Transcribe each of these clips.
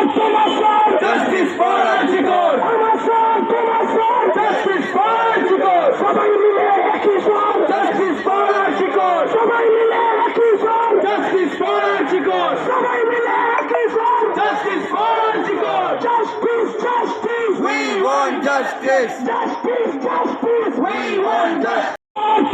তোমার sir Justice for Archicor! আমার sir তোমার স্যার Justice for Archicor! সবাই মিলে একই স্যার Justice for Archicor! সবাই মিলে একই স্যার Justice for Archicor! সবাই মিলে একই sir Justice for Archicor! Justice justice We want justice! Justice justice We want justice!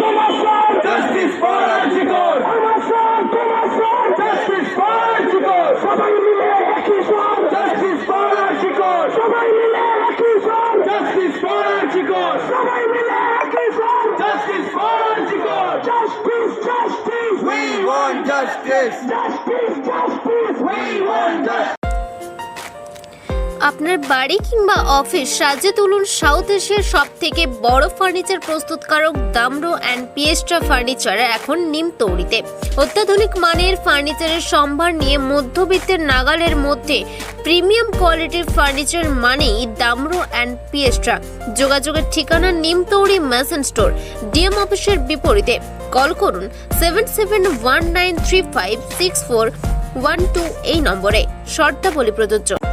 তোমার স্যার Justice for Archicor! আমার Archicor! Justice justice We want justice! Justice justice We want justice! আপনার বাড়ি কিংবা office সাজে তুলুন সাউথ এশিয়ার সব থেকে বড় ফার্নিচার প্রস্তুতকারক দামরো অ্যান্ড পিয়েস্ট্রা ফার্নিচার এখন নিম তৌরিতে অত্যাধুনিক মানের ফার্নিচারের সম্ভার নিয়ে মধ্যবিত্তের নাগালের মধ্যে প্রিমিয়াম কোয়ালিটির ফার্নিচার মানেই দামরো অ্যান্ড পিয়েস্ট্রা যোগাযোগের ঠিকানা নিম তৌরি ম্যাসন স্টোর ডিএম অফিসের বিপরীতে কল করুন seven seven one nine three five six four one two এই নম্বরে। শর্তাবলী প্রযোজ্য।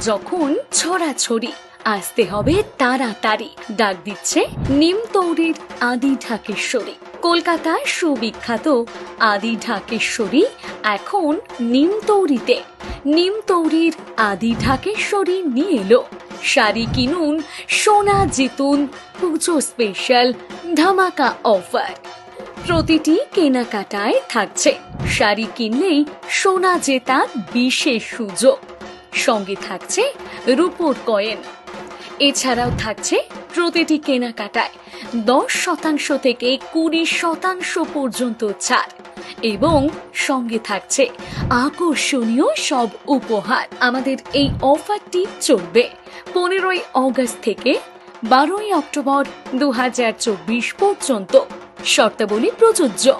যখন ছড়াছড়ি, আসতে হবে তাড়াতাড়ি। ডাক দিচ্ছে নিমতৌরির আদি ঢাকেশ্বরী। কলকাতার সুবিখ্যাত আদি ঢাকেশ্বরী এখন নিমতৌরিতে। নিমতৌরির আদি ঢাকেশ্বরী নিয়ে এলো। শাড়ি কিনুন, সোনা জিতুন, পুজো স্পেশাল ধামাকা অফার প্রতিটি কেনাকাটায় থাকছে। শাড়ি কিনলেই সোনা জেতার বিশেষ সুযোগ। সঙ্গে থাকছে রূপোর কয়েন। এছাড়াও থাকছে প্রতিটি কেনাকাটায় দশ শতাংশ থেকে কুড়ি শতাংশ পর্যন্ত ছাড় এবং সঙ্গে থাকছে আকর্ষণীয় সব উপহার। আমাদের এই অফারটি চলবে পনেরোই অগস্ট থেকে বারোই অক্টোবর দু হাজার চব্বিশ পর্যন্ত। শর্তাবলী প্রযোজ্য।